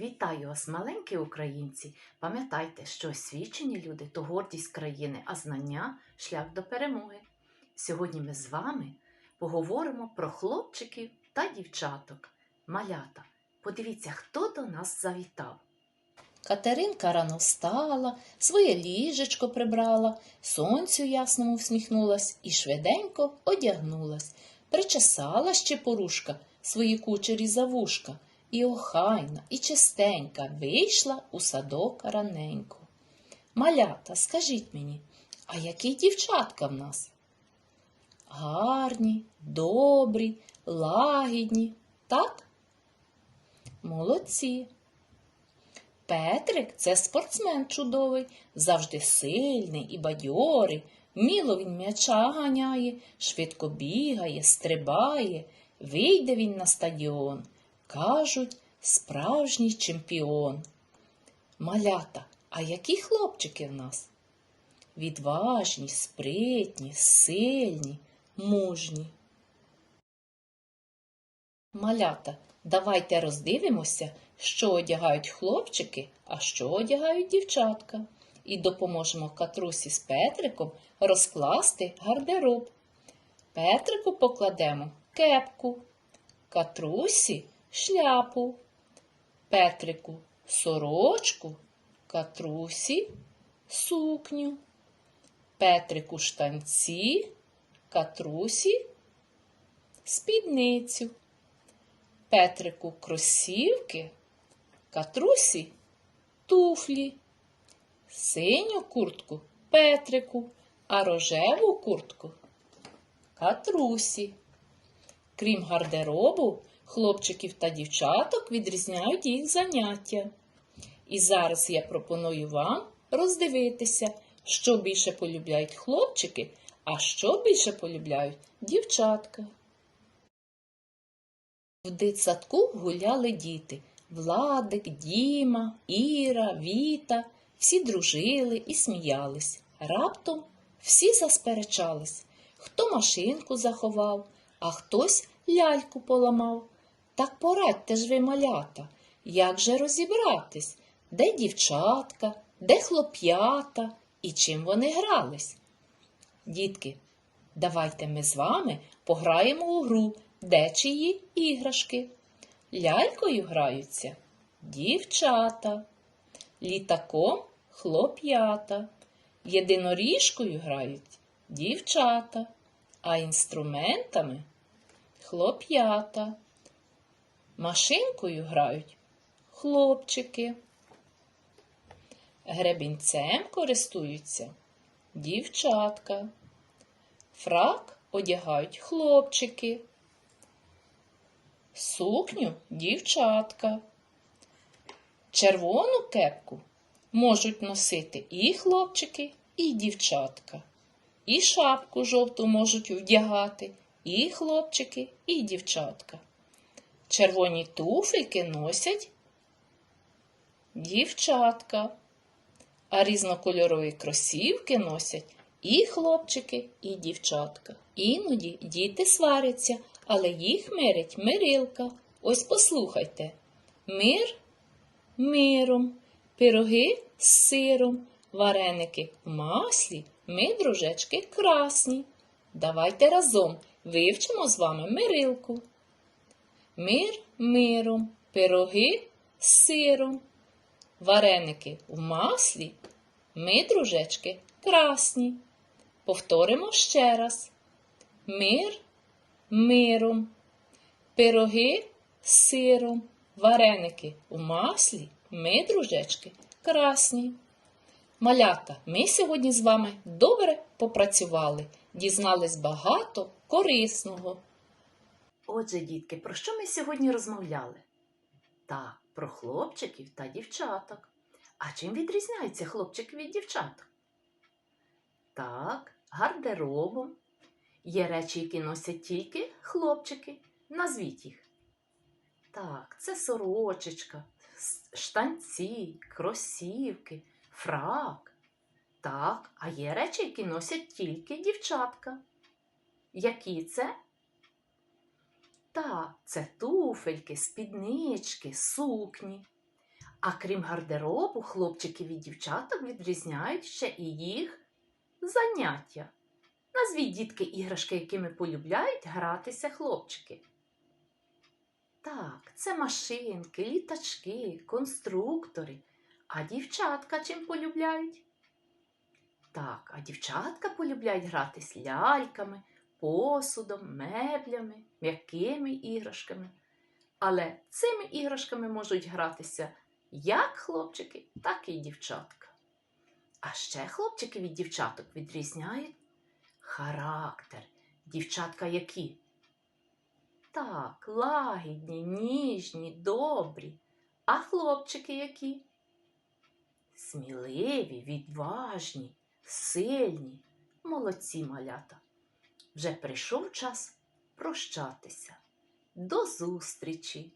Вітаю вас, маленькі українці! Пам'ятайте, що освічені люди то гордість країни, а знання шлях до перемоги. Сьогодні ми з вами поговоримо про хлопчиків та дівчаток. Малята, подивіться, хто до нас завітав. Катеринка рано встала, своє ліжечко прибрала, сонцю ясному всміхнулась і швиденько одягнулась, причесала ще порушка свої кучері за вушка, і охайна, і чистенька вийшла у садок раненько. Малята, скажіть мені, а які дівчатка в нас? Гарні, добрі, лагідні, так? Молодці. Петрик це спортсмен чудовий, завжди сильний і бадьорий. Вміло він м'яча ганяє, швидко бігає, стрибає. Вийде він на стадіон. Кажуть, справжній чемпіон. Малята, а які хлопчики в нас? Відважні, спритні, сильні, мужні. Малята, давайте роздивимося, що одягають хлопчики, а що одягають дівчатка, і допоможемо Катрусі з Петриком розкласти гардероб. Петрику покладемо кепку, Катрусі шляпу, Петрику сорочку, Катрусі сукню, Петрику штанці, Катрусі спідницю. Петрику кросівки, катрусі туфлі, синю куртку Петрику, а рожеву куртку катрусі. Крім гардеробу, хлопчиків та дівчаток відрізняють їх заняття. І зараз я пропоную вам роздивитися, що більше полюбляють хлопчики, а що більше полюбляють дівчатка. В дитсадку гуляли діти Владик, Діма, Іра, Віта. Всі дружили і сміялись. Раптом всі засперечались. Хто машинку заховав, а хтось ляльку поламав. Так порадьте ж ви, малята, як же розібратись, де дівчатка, де хлоп'ята і чим вони грались? Дітки, давайте ми з вами пограємо у гру де чиї іграшки? Лялькою граються дівчата, літаком хлоп'ята, єдиноріжкою грають дівчата, а інструментами хлоп'ята. Машинкою грають хлопчики. Гребінцем користуються дівчатка. Фрак одягають хлопчики сукню дівчатка. Червону кепку можуть носити і хлопчики, і дівчатка. І шапку жовту можуть вдягати і хлопчики, і дівчатка. Червоні туфельки носять дівчатка, а різнокольорові кросівки носять і хлопчики, і дівчатка. Іноді діти сваряться, але їх мирить мирилка. Ось послухайте. Мир миром, пироги з сиром, вареники в маслі, ми, дружечки, красні. Давайте разом вивчимо з вами мирилку. Мир миром, пироги з сиром, вареники в маслі, ми, дружечки, красні. Повторимо ще раз. Мир миром, пироги з сиром, вареники у маслі, ми, дружечки, красні. Малята, ми сьогодні з вами добре попрацювали, дізнались багато корисного. Отже, дітки, про що ми сьогодні розмовляли? Так, про хлопчиків та дівчаток. А чим відрізняються хлопчики від дівчаток? Так, гардеробом. Є речі, які носять тільки хлопчики. Назвіть їх. Так, це сорочечка, штанці, кросівки, фрак. Так, а є речі, які носять тільки дівчатка. Які це? Так, це туфельки, спіднички, сукні. А крім гардеробу, хлопчиків і дівчаток відрізняють ще і їх заняття. Назвіть дітки іграшки, якими полюбляють гратися хлопчики. Так, це машинки, літачки, конструктори. А дівчатка чим полюбляють? Так, а дівчатка полюбляють гратись ляльками, посудом, меблями, м'якими іграшками. Але цими іграшками можуть гратися як хлопчики, так і дівчатка. А ще хлопчики від дівчаток відрізняють характер. Дівчатка які? Так, лагідні, ніжні, добрі. А хлопчики які? Сміливі, відважні, сильні, молодці малята. Вже прийшов час прощатися. До зустрічі!